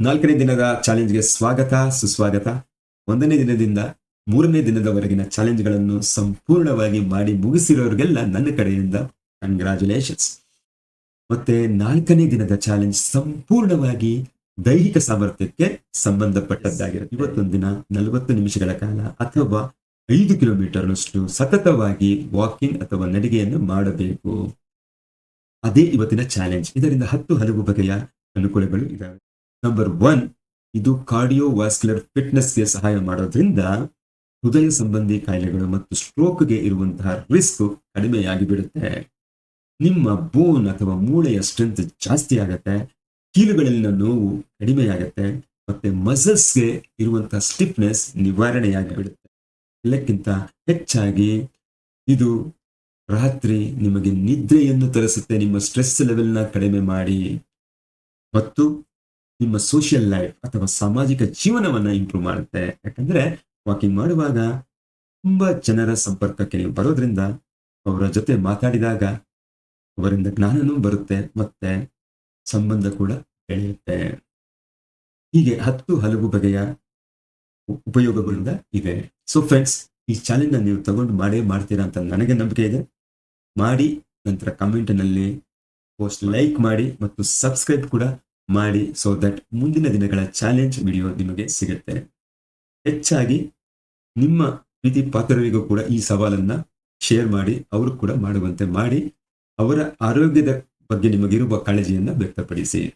ನಾಲ್ಕನೇ ದಿನದ ಚಾಲೆಂಜ್ಗೆ ಸ್ವಾಗತ, ಸುಸ್ವಾಗತ. ಒಂದನೇ ದಿನದಿಂದ ಮೂರನೇ ದಿನದವರೆಗಿನ ಚಾಲೆಂಜ್ಗಳನ್ನು ಸಂಪೂರ್ಣವಾಗಿ ಮಾಡಿ ಮುಗಿಸಿರೋರಿಗೆಲ್ಲ ನನ್ನ ಕಡೆಯಿಂದ ಕಂಗ್ರ್ಯಾಚುಲೇಷನ್ಸ್ ಮತ್ತೆ ನಾಲ್ಕನೇ ದಿನದ ಚಾಲೆಂಜ್ ಸಂಪೂರ್ಣವಾಗಿ ದೈಹಿಕ ಸಾಮರ್ಥ್ಯಕ್ಕೆ ಸಂಬಂಧಪಟ್ಟದ್ದಾಗಿರುತ್ತೆ. ಇವತ್ತೊಂದಿನ ನಲವತ್ತು ನಿಮಿಷಗಳ ಕಾಲ ಅಥವಾ ಐದು ಕಿಲೋಮೀಟರ್ನಷ್ಟು ಸತತವಾಗಿ ವಾಕಿಂಗ್ ಅಥವಾ ನಡಿಗೆಯನ್ನು ಮಾಡಬೇಕು. ಅದೇ ಇವತ್ತಿನ ಚಾಲೆಂಜ್. ಇದರಿಂದ ಹತ್ತು ಹಲವು ಬಗೆಯ ಅನುಕೂಲಗಳು ಇದಾವೆ. ನಂಬರ್ ಒನ್ ಇದು ಕಾರ್ಡಿಯೋವಾಸ್ಕ್ಯುಲರ್ ಫಿಟ್ನೆಸ್ಗೆ ಸಹಾಯ ಮಾಡೋದ್ರಿಂದ ಹೃದಯ ಸಂಬಂಧಿ ಕಾಯಿಲೆಗಳು ಮತ್ತು ಸ್ಟ್ರೋಕ್ಗೆ ಇರುವಂತಹ ರಿಸ್ಕ್ ಕಡಿಮೆಯಾಗಿ ಬಿಡುತ್ತೆ ನಿಮ್ಮ ಬೋನ್ ಅಥವಾ ಮೂಳೆಯ ಸ್ಟ್ರೆಂತ್ ಜಾಸ್ತಿ ಆಗತ್ತೆ, ಕೀಲುಗಳಲ್ಲಿನ ನೋವು ಕಡಿಮೆಯಾಗತ್ತೆ, ಮತ್ತೆ ಮಸಲ್ಸ್ಗೆ ಇರುವಂತಹ ಸ್ಟಿಫ್ನೆಸ್ ನಿವಾರಣೆಯಾಗಿ ಬಿಡುತ್ತೆ ಎಲ್ಲಕ್ಕಿಂತ ಹೆಚ್ಚಾಗಿ ಇದು ರಾತ್ರಿ ನಿಮಗೆ ನಿದ್ರೆಯನ್ನು ತರಿಸುತ್ತೆ, ನಿಮ್ಮ ಸ್ಟ್ರೆಸ್ ಲೆವೆಲ್ನ ಕಡಿಮೆ ಮಾಡಿ. ಮತ್ತು ನಿಮ್ಮ ಸೋಷಿಯಲ್ ಲೈಫ್ ಅಥವಾ ಸಾಮಾಜಿಕ ಜೀವನವನ್ನ ಇಂಪ್ರೂವ್ ಮಾಡುತ್ತೆ. ಯಾಕಂದ್ರೆ ವಾಕಿಂಗ್ ಮಾಡುವಾಗ ತುಂಬಾ ಜನರ ಸಂಪರ್ಕಕ್ಕೆ ನೀವು ಬರೋದ್ರಿಂದ ಅವರ ಜೊತೆ ಮಾತಾಡಿದಾಗ ಅವರಿಂದ ಜ್ಞಾನನೂ ಬರುತ್ತೆ ಮತ್ತೆ ಸಂಬಂಧ ಕೂಡ ಬೆಳೆಯುತ್ತೆ. ಹೀಗೆ ಹತ್ತು ಹಲವು ಬಗೆಯ ಉಪಯೋಗಗಳಿಂದ ಇದೆ. ಸೊ ಫ್ರೆಂಡ್ಸ್ ಈ ಚಾಲೆಂಜ್ ನೀವು ತಗೊಂಡು ಮಾಡೇ ಮಾಡ್ತೀರಾ ಅಂತ ನನಗೆ ನಂಬಿಕೆ ಇದೆ. ಮಾಡಿ ನಂತರ ಕಮೆಂಟ್ನಲ್ಲಿ ಪೋಸ್ಟ್ ಲೈಕ್ ಮಾಡಿ ಮತ್ತು ಸಬ್ಸ್ಕ್ರೈಬ್ ಕೂಡ ಮಾಡಿ ಸೊ ದಟ್ ಮುಂದಿನ ದಿನಗಳ ಚಾಲೆಂಜ್ ವಿಡಿಯೋ ನಿಮಗೆ ಸಿಗುತ್ತೆ. ಹೆಚ್ಚಾಗಿ ನಿಮ್ಮ ಪ್ರೀತಿ ಪಾತ್ರರಿಗೂ ಕೂಡ ಈ ಸವಾಲನ್ನ ಶೇರ್ ಮಾಡಿ, ಅವರು ಕೂಡ ಮಾಡುವಂತೆ ಮಾಡಿ, ಅವರ ಆರೋಗ್ಯದ ಬಗ್ಗೆ ನಿಮಗಿರುವ ಕಾಳಜಿಯನ್ನು ವ್ಯಕ್ತಪಡಿಸಿ.